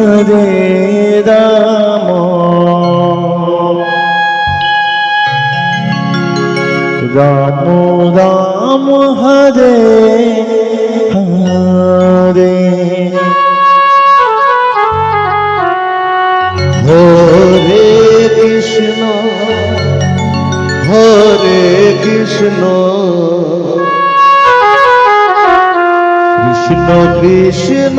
Hare Ram Ram Ram Hare Hare Hare Krishna Hare Krishna. Krishna Krishna.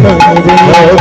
Nah, ini.